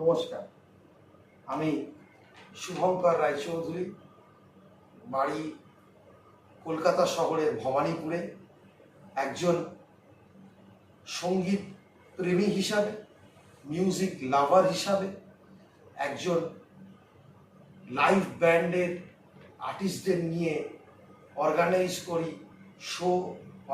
নমস্কার। আমি শুভঙ্কর রায়চৌধুরী, বাড়ি কলকাতা শহরের ভবানীপুরে, একজন সংগীত প্রেমী হিসাবে মিউজিক লাভার হিসাবে, একজন লাইভ ব্যান্ডের আর্টিস্টদের নিয়ে অর্গানাইজ করি শো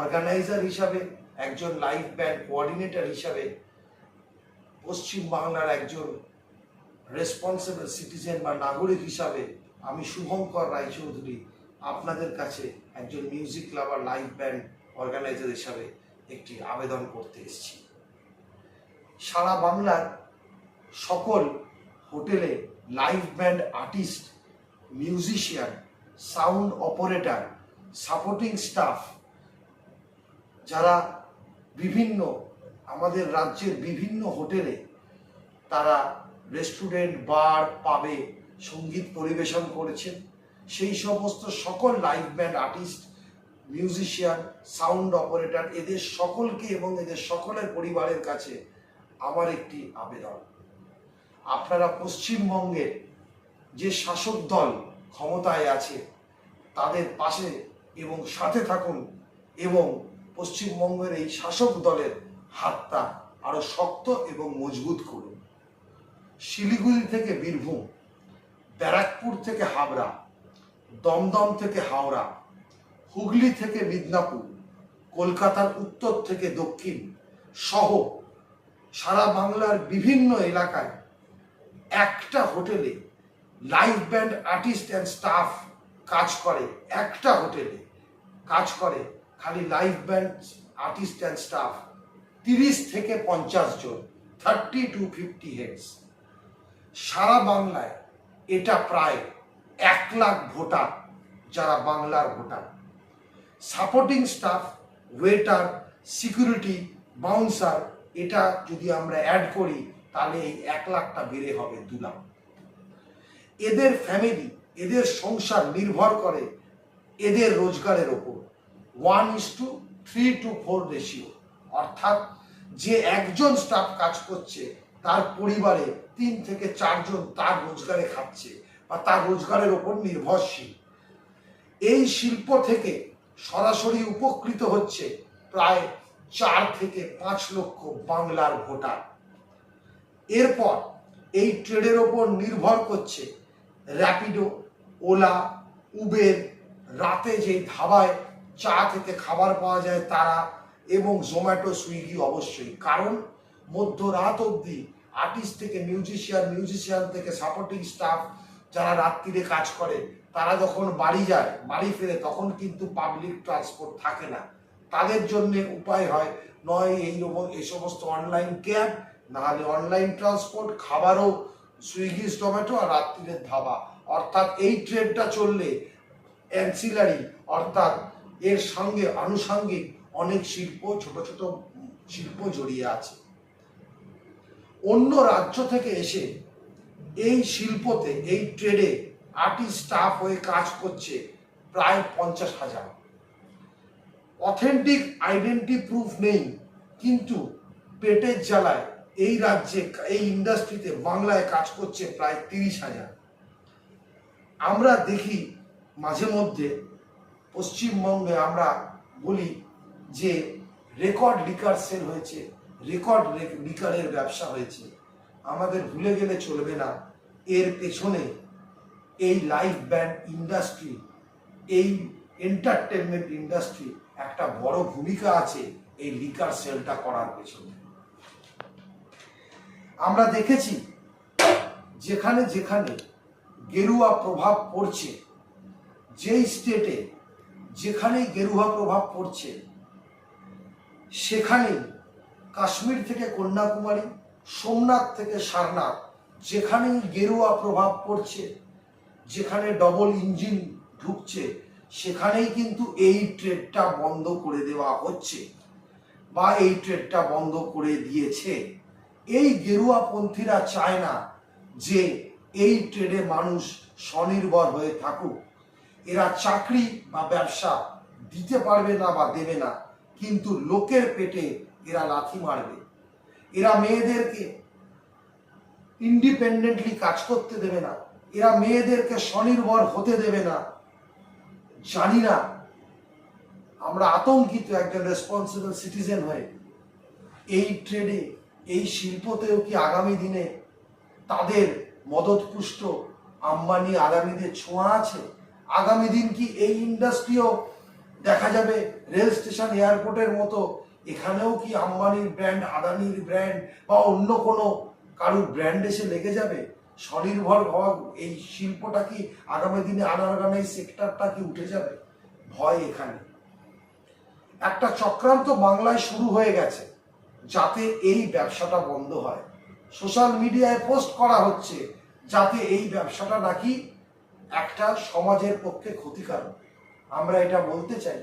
অর্গানাইজার হিসাবে, একজন লাইভ ব্যান্ড কোঅর্ডিনেটর হিসাবে পশ্চিম বাংলার একজন রেসপন্সিবল সিটিজেন বা নাগরিক হিসাবে আমি শুভঙ্কর রায়চৌধুরী আপনাদের কাছে একজন music lover live band organiser হিসাবে একটি আবেদন করতে এসেছি। সারা বাংলার সকল হোটেলে live band artist musician sound operator supporting staff যারা বিভিন্ন আমাদের রাজ্যের বিভিন্ন হোটেলে তারা রেস্টুরেন্ট, বার, পাবে সংগীত পরিবেশন করেছেন। সেই সমস্ত সকল live band artist, musician, sound operator, এদের সকলকে এবং এদের সকলের পরিবারের কাছে আমার একটি আবেদন। আপনারা পশ্চিমবঙ্গের যে শাসক দল ক্ষমতায় আছে, তাদের পাশে এবং সাথে থাকুন এবং পশ্চিমবঙ্গের এই শাসক দলের হাতটা আরও শক্ত এবং মজবুত করুন শিলিগুড়ি থেকে বীরভূম, ব্যারাকপুর থেকে হাবড়া, দমদম থেকে হাওড়া, হুগলি থেকে মিদনাপুর, কলকাতার উত্তর থেকে দক্ষিণ সহ সারা বাংলার বিভিন্ন এলাকায় একটা হোটেলে live band artist and staff কাজ করে, একটা হোটেলে কাজ করে, খালি live band artist and staff. তিরিশ থেকে পঞ্চাশ জন থার্টি টু ফিফটি হেডস সারা বাংলায় এটা প্রায় এক লাখ ভোটার যারা বাংলার voter. Supporting staff waiter security bouncer এটা যদি আমরা অ্যাড করি, তাহলে এই এক লাখটা বেড়ে হবে দু লাখ। এদের ফ্যামিলি এদের সংসার নির্ভর করে এদের রোজগারের ওপর। One is two three two four ratio অর্থাৎ যে একজন স্টাফ কাজ করছে, তার পরিবারে তিন থেকে চারজন তার রোজগারে খাচ্ছে বা তার রোজগারের ওপর নির্ভরশীল। এই শিল্প থেকে সরাসরি উপকৃত হচ্ছে প্রায় চার থেকে পাঁচ লক্ষ বাংলার ভোটার। এরপর এই ট্রেডের ওপর নির্ভর করছে র্যাপিডো, ওলা, উবের, রাতে যেই ধাবায় চা থেকে খাবার পাওয়া যায় তারা এবং জোম্যাটো সুইগি অবশ্যই। কারণ মধ্যরাত অবধি আর্টিস্ট থেকে মিউজিশিয়ান মিউজিশিয়ান থেকে সাপোর্টিং স্টাফ যারা রাত্রিরে কাজ করে, তারা যখন বাড়ি যায়, বাড়ি ফেরে, তখন কিন্তু পাবলিক ট্রান্সপোর্ট থাকে না। তাদের জন্য উপায় হয়, নয় এই এই সমস্ত অনলাইন ক্যাব নাহলে অনলাইন ট্রান্সপোর্ট খাবারও সুইগি জোম্যাটো আর রাত্রিরের ধাবা। অর্থাৎ এই ট্রেনটা চললে অ্যান্সিলারি অর্থাৎ এর সঙ্গে আনুষঙ্গিক অনেক শিল্প, ছোট ছোট শিল্প জড়িয়ে আছে। অন্য রাজ্য থেকে এসে এই শিল্পতে, এই ট্রেডে আর্টিস্ট স্টাফ হয়ে কাজ করছে প্রায় পঞ্চাশ হাজার। অথেন্টিক আইডেন্টি প্রুফ নেই, কিন্তু পেটের জ্বালায় এই রাজ্যে, এই ইন্ডাস্ট্রিতে বাংলায় কাজ করছে প্রায় তিরিশ হাজার। আমরা দেখি মাঝে মধ্যে পশ্চিমবঙ্গে আমরা বলি যে রেকর্ড লিকার সেল হয়েছে, রেকর্ড লিকারের ব্যবসা হয়েছে, আমাদের ভুলে গেলে চলবে না। এর পেছনে এই লাইভ ব্যান্ড ইন্ডাস্ট্রি, এই এন্টারটেনমেন্ট ইন্ডাস্ট্রি একটা বড় ভূমিকা আছে এই লিকার সেলটা করার পেছনে। আমরা দেখেছি যেখানে যেখানে গেরুয়া প্রভাব পড়ছে, যেই স্টেটে যেখানেই গেরুয়া প্রভাব পড়ছে সেখানেই কাশ্মীর থেকে কন্যাকুমারী, সোমনাথ থেকে সারনাথ, যেখানেই গেরুয়া প্রভাব পড়ছে, যেখানে ডবল ইঞ্জিন ঢুকছে, সেখানেই কিন্তু এই ট্রেডটা বন্ধ করে দেওয়া হচ্ছে বা এই ট্রেডটা বন্ধ করে দিয়েছে। এই গেরুয়াপন্থীরা চায় না যে এই ট্রেডে মানুষ স্বনির্ভর হয়ে থাকুক। এরা চাকরি বা ব্যবসা দিতে পারবে না বা দেবে না। কিন্তু লোকের পেটে এরা লাথি মারবে। এরা মেয়েদেরকে ইন্ডিপেন্ডেন্টলি কাজ করতে দেবে না। এরা মেয়েদেরকে স্বনির্ভর হতে দেবে না। জানি না, আমরা আতঙ্কিত একজন রেসপন্সিবল সিটিজেন হয়ে। এই ট্রেডে এই শিল্পতেও কি আগামী দিনে তাদের মদতপুষ্ট আম্বানি আদানিদের ছোঁয়া আছে? আগামী দিন কি এই ইন্ডাস্ট্রিও দেখা যাবে রেল স্টেশন এয়ারপোর্টের মতো, এখানেও কি আম্বানির ব্র্যান্ড, আদানির ব্র্যান্ড বা অন্য কোনো কারুর ব্র্যান্ড এসে লেগে যাবে? স্বনির্ভর হওয়া এই শিল্পটা কি আগামী দিনে আনারগানাই সেক্টরটা কি উঠে যাবে? ভয় এখানে। একটা চক্রান্ত বাংলায় শুরু হয়ে গেছে, যাতে এই ব্যবসাটা বন্ধ হয়। সোশ্যাল মিডিয়ায় পোস্ট করা হচ্ছে, যাতে এই ব্যবসাটা নাকি একটা সমাজের পক্ষে ক্ষতিকারক। আমরা এটা বলতে চাই।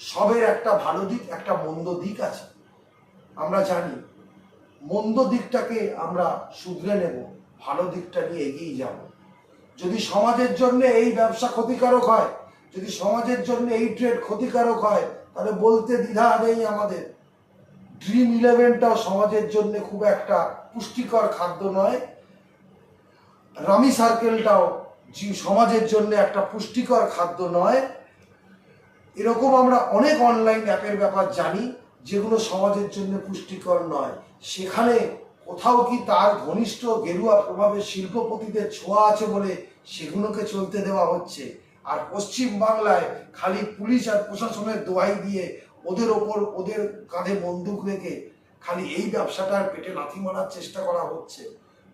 সবের একটা ভালো দিক, একটা মন্দ দিক আছে। আমরা জানি মন্দ দিকটাকে আমরা শুধরে নেব, ভালো দিকটা নিয়ে এগিয়ে যাব। যদি সমাজের জন্য এই ব্যবসা ক্ষতিকারক হয়, যদি সমাজের জন্য এই ট্রেড ক্ষতিকারক হয়, তাহলে বলতে দ্বিধা নেই আমাদের। ড্রিম ইলেভেনটাও সমাজের জন্য খুব একটা পুষ্টিকর খাদ্য নয়। রামি সার্কেলটাও সমাজের জন্য একটা পুষ্টিকর খাদ্য নয়। এরকম আমরা অনেক অনলাইন অ্যাপের ব্যাপার জানি, যেগুলো সমাজের জন্য পুষ্টিকর নয়। সেখানে কোথাও কি তার ঘনিষ্ঠ গেরুয়া প্রভাবে শিল্পপতিদের ছোঁয়া আছে বলে সেগুলোকে চলতে দেওয়া হচ্ছে? আর পশ্চিম বাংলায় খালি পুলিশ আর প্রশাসনের দোয়াই দিয়ে ওদের ওপর ওদের কাঁধে বন্দুক রেখে খালি এই ব্যবসাটার পেটে লাথি মারার চেষ্টা করা হচ্ছে।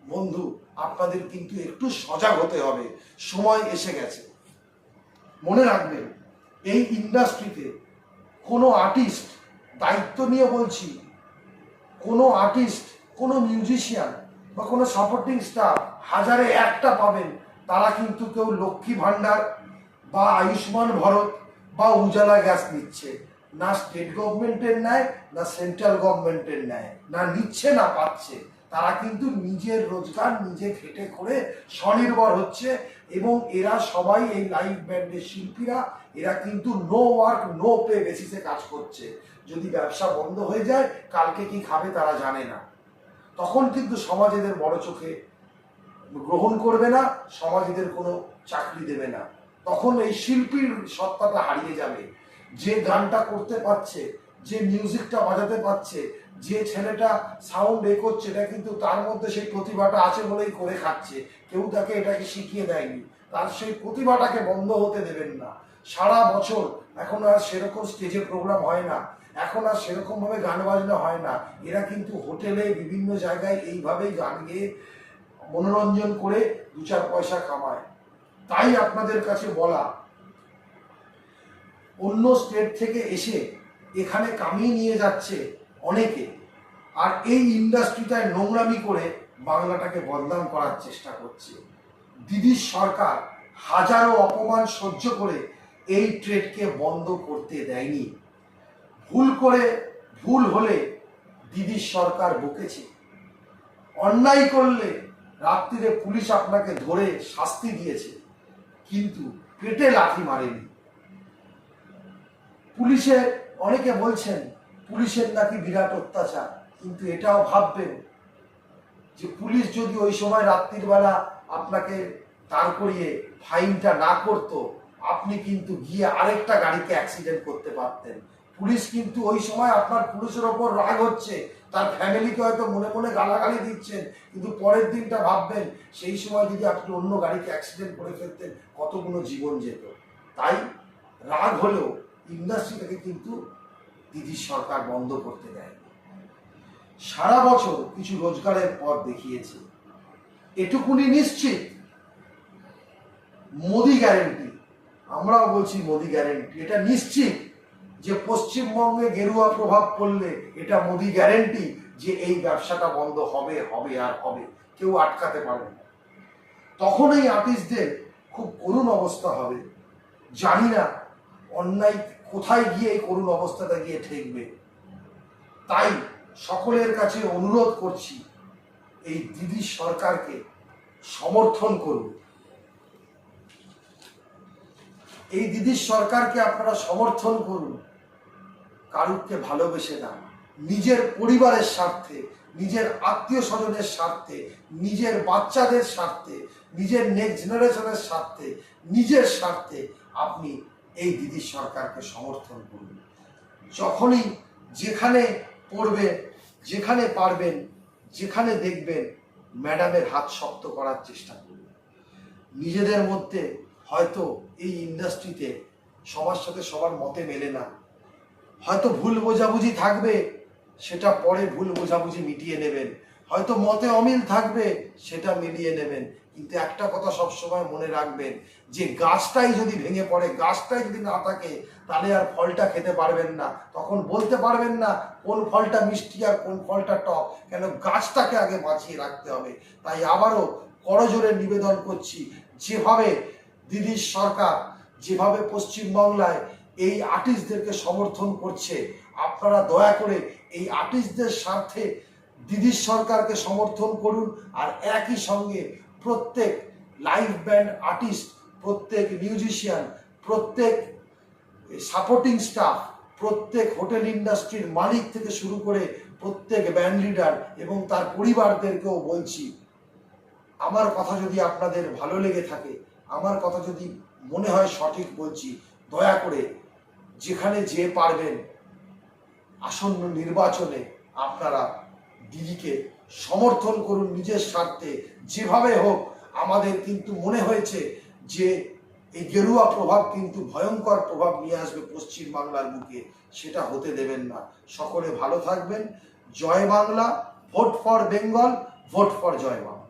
বন্ধু, আপনাদের কিন্তু একটু সজাগ হতে হবে। সময় এসে গেছে। মনে রাখবেন এই ইন্ডাস্ট্রিতে কোনো আর্টিস্ট দায়িত্ব নিয়ে বলছি, কোনো আর্টিস্ট কোনো মিউজিশিয়ান বা কোনো সাপোর্টিং স্টাফ হাজারে একটা পাবেন, তারা কিন্তু কেউ লক্ষ্মী ভাণ্ডার বা আয়ুষ্মান ভারত বা উজালা গ্যাস নিচ্ছে। না স্টেট গভর্নমেন্টের নেয় না সেন্ট্রাল গভর্নমেন্টের নেয় না নিচ্ছে, না পাচ্ছে। তারা কিন্তু নিজের রোজগার নিজে খেটে করে স্বনির্ভর হচ্ছে এবং এরা সবাই এই লাইভ ব্যান্ডের শিল্পীরা এরা কিন্তু নো ওয়ার্ক নো পে বেসিসে কাজ করছে। যদি ব্যবসা বন্ধ হয়ে যায়, কালকে কি খাবে তারা জানে না। তখন কিন্তু সমাজ এদের বড় চোখে গ্রহণ করবে না, সমাজ এদের কোনো চাকরি দেবে না। তখন এই শিল্পীর সত্তাটা হারিয়ে যাবে। যে গানটা করতে পারছে, যে মিউজিকটা বাজাতে পারছে, যে ছেলেটা সাউন্ড এ করছে, এটা কিন্তু তার মধ্যে সেই প্রতিভাটা আছে বলেই করে খাচ্ছে। কেউ তাকে এটাকে শিখিয়ে দেয়নি। তার সেই প্রতিভাটাকে বন্ধ হতে দেবেন না। সারা বছর এখন আর সেরকম স্টেজে প্রোগ্রাম হয় না। এখন আর সেরকম ভাবে গান বাজনা হয় না। এরা কিন্তু হোটেলে বিভিন্ন জায়গায় এইভাবেই গান গেয়ে মনোরঞ্জন করে দু চার পয়সা কামায়। তাই আপনাদের কাছে বলা, অন্য স্টেট থেকে এসে এখানে কামিয়ে নিয়ে যাচ্ছে অনেকে, আর এই ইন্ডাস্ট্রিটায় নোংরামি করে বাংলাটাকে বদনাম করার চেষ্টা করছে। দিদির সরকার হাজারো অপমান সহ্য করে এই ট্রেডকে বন্ধ করতে দেয়নি। ভুল করে ভুল হলে দিদির সরকার বকেছে। অন্যায় করলে রাত্রিরে পুলিশ আপনাকে ধরে শাস্তি দিয়েছে, কিন্তু পেটে লাথি মারেনি। পুলিশে অনেকে বলছেন, পুলিশের নাকি বিরাট অত্যাচার। কিন্তু এটাও ভাববেন যে পুলিশ যদি ওই সময় রাত্রির বেলা আপনাকে দাঁড় করিয়ে ফাইনটা না করতো আপনি কিন্তু গিয়ে আরেকটা গাড়িকে অ্যাক্সিডেন্ট করতে পারতেন। পুলিশ কিন্তু ওই সময় আপনার পুলিশের ওপর রাগ হচ্ছে। তার ফ্যামিলিকে হয়তো মনে মনে গালাগালি দিচ্ছেন, কিন্তু পরের দিনটা ভাববেন, সেই সময় যদি আপনি অন্য গাড়িকে অ্যাক্সিডেন্ট করে ফেলতেন, কতগুলো জীবন যেত। তাই রাগ হলেও ইন্ডাস্ট্রিটাকে কিন্তু দিদির সরকার বন্ধ করতে দেয় সারা বছর কিছু রোজগারের পথ দেখিয়েছে। এটুকুনি নিশ্চিত, মোদি গ্যারেন্টি আমরাও বলছি, মোদি গ্যারেন্টি এটা নিশ্চিত যে পশ্চিমবঙ্গে গেরুয়া প্রভাব পড়লে এটা মোদি গ্যারেন্টি যে এই ব্যবসাটা বন্ধ হবে হবে আর হবে। কেউ আটকাতে পারবে না। তখন এই আর্টিস্টদের খুব করুণ অবস্থা হবে। জানি না অন্যায় কোথায় গিয়ে এই করুণ অবস্থাটা গিয়ে ঠেকবে। তাই সকলের কাছে অনুরোধ করছি, এই দিদির সরকারকে সমর্থন করুন। এই দিদির সরকারকে আপনারা সমর্থন করুন। কারুককে ভালোবেসে না, নিজের পরিবারের স্বার্থে, নিজের আত্মীয় স্বজনের স্বার্থে, নিজের বাচ্চাদের স্বার্থে, নিজের নেক্সট জেনারেশনের স্বার্থে, নিজের স্বার্থে আপনি এই দিদির সরকারকে সমর্থন করুন। যখনই যেখানে পড়বেন, যেখানে পারবেন, যেখানে দেখবেন ম্যাডামের হাত শক্ত করার চেষ্টা করুন। নিজেদের মধ্যে হয়তো এই ইন্ডাস্ট্রিতে সবার সাথে সবার মতে মেলে না। হয়তো ভুল বোঝাবুঝি থাকবে, সেটা পরে ভুল বোঝাবুঝি মিটিয়ে নেবেন। হয়তো মতে অমিল থাকবে, সেটা মিলিয়ে নেবেন। কিন্তু একটা কথা সবসময় মনে রাখবেন, যে গাছটাই যদি ভেঙে পড়ে, গাছটাই যদি না থাকে, তাহলে আর ফলটা খেতে পারবেন না। তখন বলতে পারবেন না, কোন ফলটা মিষ্টি আর কোন ফলটা টক, কেন গাছটাকে আগে বাঁচিয়ে রাখতে হবে। তাই আবারও করজোরে নিবেদন করছি, যেভাবে দিদির সরকার যেভাবে পশ্চিমবাংলায় এই আর্টিস্টদেরকে সমর্থন করছে, আপনারা দয়া করে এই আর্টিস্টদের স্বার্থে দিদির সরকারকে সমর্থন করুন আর একই সঙ্গে প্রত্যেক লাইভ ব্যান্ড আর্টিস্ট, প্রত্যেক মিউজিশিয়ান, প্রত্যেক সাপোর্টিং স্টাফ, প্রত্যেক হোটেল ইন্ডাস্ট্রির মালিক থেকে শুরু করে প্রত্যেক ব্যান্ড লিডার এবং তার পরিবারদেরকেও বলছি, আমার কথা যদি আপনাদের ভালো লেগে থাকে আমার কথা যদি মনে হয় সঠিক বলছি, দয়া করে যেখানে যে পারবেন আসন্ন নির্বাচনে আপনারা দিদিকে সমর্থন করুন নিজের স্বার্থে, যেভাবে হোক। আমাদের কিন্তু মনে হয়েছে যে এই গেরুয়া প্রভাব কিন্তু ভয়ঙ্কর প্রভাব নিয়ে আসবে পশ্চিম বাংলার বুকে, সেটা হতে দেবেন না। সকলে ভালো থাকবেন। জয় Bangla, vote for Bengal, vote for Joy Bangla.